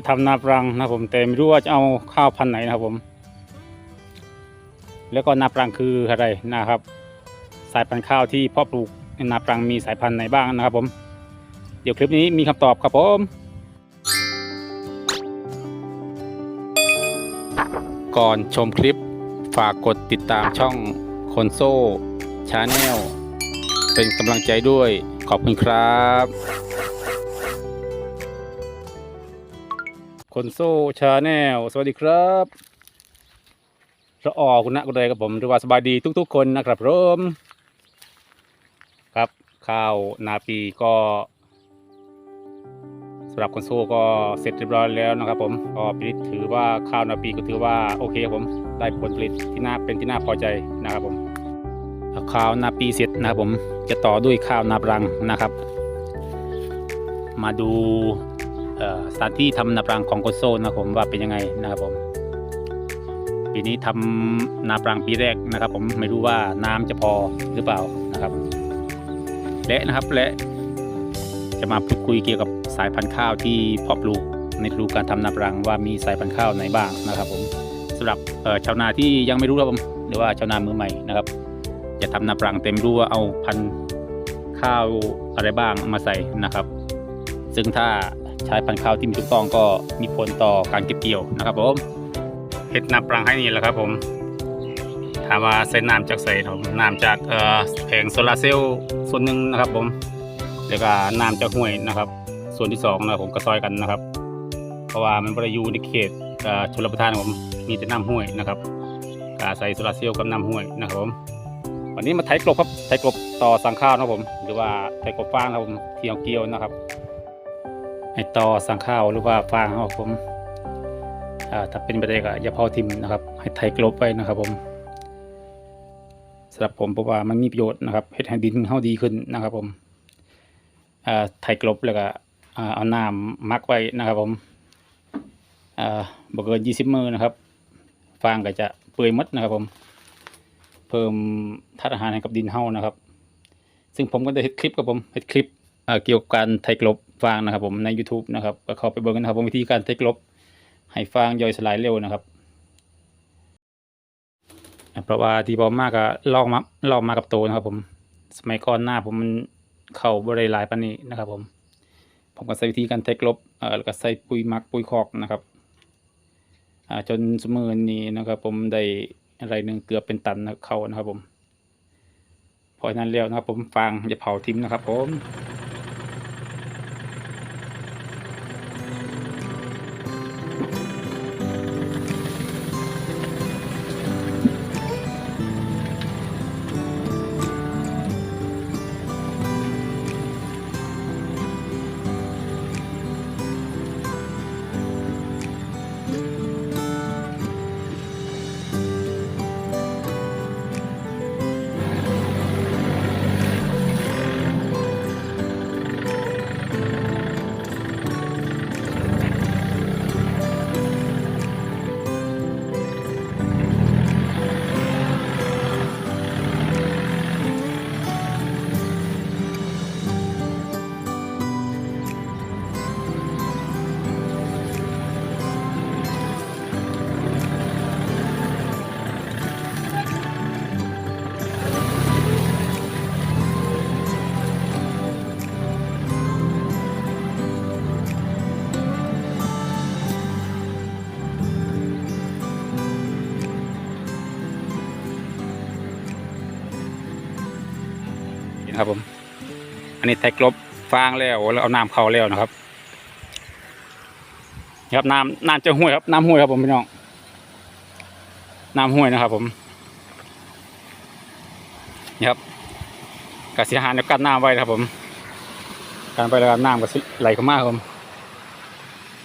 จะทำนาปรังนะผมแต่ไม่รู้ว่าจะเอาข้าวพันธุ์ไหนนะครับผม แล้วก็นาปรังคืออะไรนะครับ สายพันธุ์ข้าวที่เพาะปลูกในนาปรังมีสายพันธุ์ไหนบ้างนะครับผม เดี๋ยวคลิปนี้มีคำตอบครับผมก่อนชมคลิปฝากกดติดตามช่องคนโซ่ชาแนลเป็นกำลังใจด้วยขอบคุณครับ คนโซชาแนลสวัสดีครับระออคุณนะคุณใดกับผมหรือว่าสบายดีทุก ๆ คนนะครับผมครับข้าวนาปีก็สำหรับคนโซก็เสร็จเรียบร้อยแล้วนะครับผมก็ปีนี้ถือว่าข้าวนาปีก็ถือว่าโอเคครับผมได้ผลผลิตที่น่าเป็นที่น่าพอใจนะครับผมข้าวนาปีเสร็จนะครับผมจะต่อด้วยข้าวนาปรังนะครับ มาดู สถานที่ทำนาปรังของโกโซนะครับผมว่าเป็นยังไงนะครับผมปีนี้ทำนาปรังปีแรกนะครับ ผมไม่รู้ว่าน้ำจะพอหรือเปล่านะครับ และนะครับและจะมาพูดคุยเกี่ยวกับสายพันธุ์ข้าวที่เพาะปลูกในฤดูการทำนาปรังว่ามีสายพันธุ์ข้าวไหนบ้างนะครับ ผมสำหรับชาวนาที่ยังไม่รู้ครับผมหรือว่าชาวนามือใหม่นะครับ จะทำนาปรังเต็มรู้ว่าเอาพันธุ์ข้าวอะไรบ้างมาใส่นะครับ ซึ่งถ้า ใช้พันธุ์ข้าวที่มีถูกต้องก็มีผลต่อการเก็บเกี่ยวนะครับผมเฮ็ดนาปรังให้นี่แหละครับผมถามว่าใส่น้ำจากใส่ผมน้ำจากแผงโซลาร์เซลล์ส่วนหนึ่งนะครับผมแล้วก็น้ำจากห้วยนะครับ ส่วนที่สองนะผมก็ซอยกันนะครับ เพราะว่ามันบริยูในเขตชลประทานผมมีแต่น้ำห้วยนะครับกาศัยโซลาร์เซลล์กับน้ำห้วยนะครับผมวันนี้มาไถกลบครับไถกลบต่อสังข้าวนะครับผม หรือว่าไถกลบฟางนะครับผมเที่ยวเกี่ยวนะครับ ให้ต่อสังข้าวหรือว่าฟางครับผมถ้าเป็นไปได้ก็อย่าเผาทิมนะครับ ให้ไถกลบไว้นะครับผมสำหรับผมเพราะว่ามันมีประโยชน์นะครับเฮ็ดให้ดินเฮาดีขึ้นนะครับ ผมไถกลบแล้วก็เอาน้ำมักไว้นะครับ ผมบ่เกิน20มื้อนะครับ ฟางก็จะเปื่อยมดนะครับ ผม เพิ่มธาตุอาหารให้กับดินเฮานะครับ ซึ่งผมก็ได้เฮ็ดคลิปกับผมเฮ็ดคลิป เกี่ยวกับการไถกลบฟางนะครับผมใน YouTube นะครับก็เข้าไปเบิ่งกันนะครับว่าวิธีการไถกลบให้ฟางย่อยสลายเร็วนะครับเพราะว่าที่ผมมากก็ลองมาลองมากับโตนะครับ ผม สมัยก่อนหน้าผมมันเข้าบ่ได้หลายปานนี้นะครับ ผม ผมก็ใช้วิธีการไถกลบเอ่อแล้วก็ใส่ปุ๋ยมักปุ๋ยคอกนะครับอ่าจนสมือนี้นะครับ ผมได้อะไรหนึ่งเกือบเป็นตันเขานะครับ ผมเพราะนั้นแล้วนะครับ ผมฟางอย่าเผาทิ้งนะครับ ผม นะครับผม อันนี้ไทกลบฟางแล้วแล้วเอาน้ำเข้าแล้วนะครับนะครับน้ำน้ำจะห้วยครับน้ำห้วยครับผมพี่น้องน้ำห้วยนะครับ ผมนี่ครับกสิอาหารเนี่ยกั้นน้ำไว้นะครับผมการไปแล้วน้ำก็สิไหลเข้ามาครับผม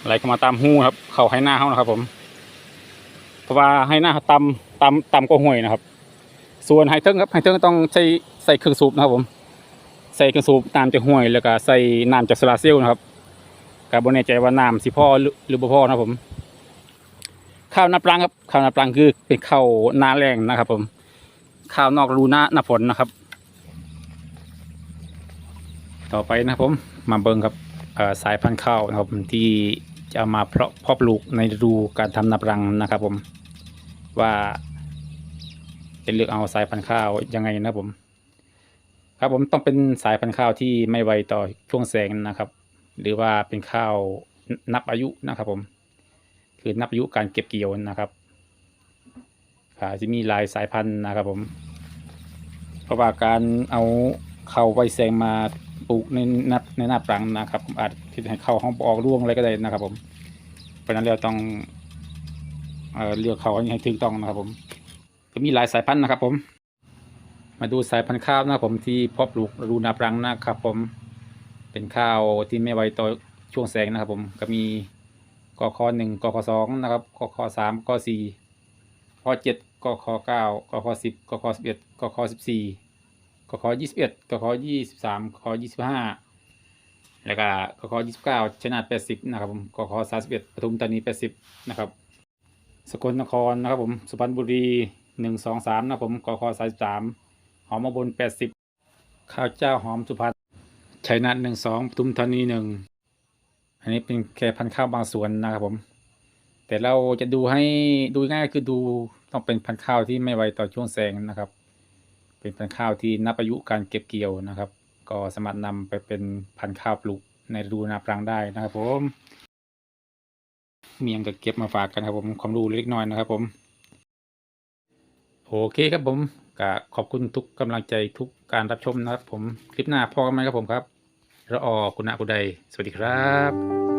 ไหลเข้ามาตามหูครับ เข้าให้หน้าเขานะครับ ผม เพราะว่าให้หน้าเขาตำตำตำก็ห้วยนะครับ ส่วนไฮเทิงครับไฮเทิงต้องใช้ใส่เครื่องสูบนะครับผม ใส่เครื่องสูบน้ำจากห้วย แล้วก็ใส่น้ำจากโซลาเซลล์นะครับกับบนแน่ใจว่าน้ำสิพ่อหรือบ่พ่อนะผม ข้าวนาปรังครับข้าวนาปรังคือเป็นข้าวนาแรงนะครับ ผม ข้าวนอกฤดูหน้าหน้าฝนนะครับ ต่อไปนะครับผมมาเบิ่งครับสายพันธุ์ข้าวนะครับที่จะมาเพาะพาะปลูกในฤดูการทำนาปรังนะครับ ผมว่าจะเลือกเอาสายพันธุ์ข้าวยังไงนะครับผม ครับผมต้องเป็นสายพันธุ์ข้าวที่ไม่ไวต่อช่วงแสงนะครับ หรือว่าเป็นข้าวนับอายุนะครับ ผม คือนับอายุการเก็บเกี่ยวนะครับค่ะจะมีหลายสายพันธุ์นะครับ ผม เพราะว่าการเอาเข้าไวแสงมาปลูกในนับในหน้าปรังนะครับ อาจที่ให้เข้าห้องออกร่วงอะไรก็ได้นะครับ ผม เพราะนั้นเราต้องเอเลือกเขาให้ถูกต้องนะครับ ผมก็มีหลายสายพันธุ์นะครับ ผม มาดูสายพันธุ์ข้าวนะครับผมที่เพาะปลูกฤดูนาปรังนะครับผมเป็นข้าวที่ไม่ไวต่อช่วงแสงนะครับผมก็มีกคหนึ่งกคสองนะครับกคสามกสี่กเจ็ดกคเก้ากคสิบกคสิบเอ็ดกคสิบสี่กคยี่สิบเอ็ดกคยี่สิบสามกคยี่สิบห้าแล้วก็กคยี่สิบเก้าชนะแปดสิบนะครับผมกคสามสิบเอ็ดปทุมธานีแปดสิบนะครับสกลนครนะครับผมสุพรรณบุรีหนึ่งสองสามนะครับผมกคสามสิบสาม หอมบนแปดสิบข้าวเจ้าหอมสุพรรณชัยนาทหนึ่งสองปทุมธานีหนึ่งอันนี้เป็นแค่พันข้าวบางส่วนนะครับผม แต่เราจะดูให้ดูง่ายคือดูต้องเป็นพันข้าวที่ไม่ไวต่อช่วงแสงนะครับ เป็นพันข้าวที่นับอายุการเก็บเกี่ยวนะครับ ก็สามารถนำไปเป็นพันข้าวปลูกในฤดูนาปรังได้นะครับผมมียังจะเก็บมาฝากกันครับผมความรู้เล็กน้อยนะครับผม โอเคครับผม ก็ขอบคุณทุกกำลังใจทุกการรับชมนะครับ ผมคลิปหน้าพอกันไหมครับผมครับระออคุณอากุใดสวัสดีครับ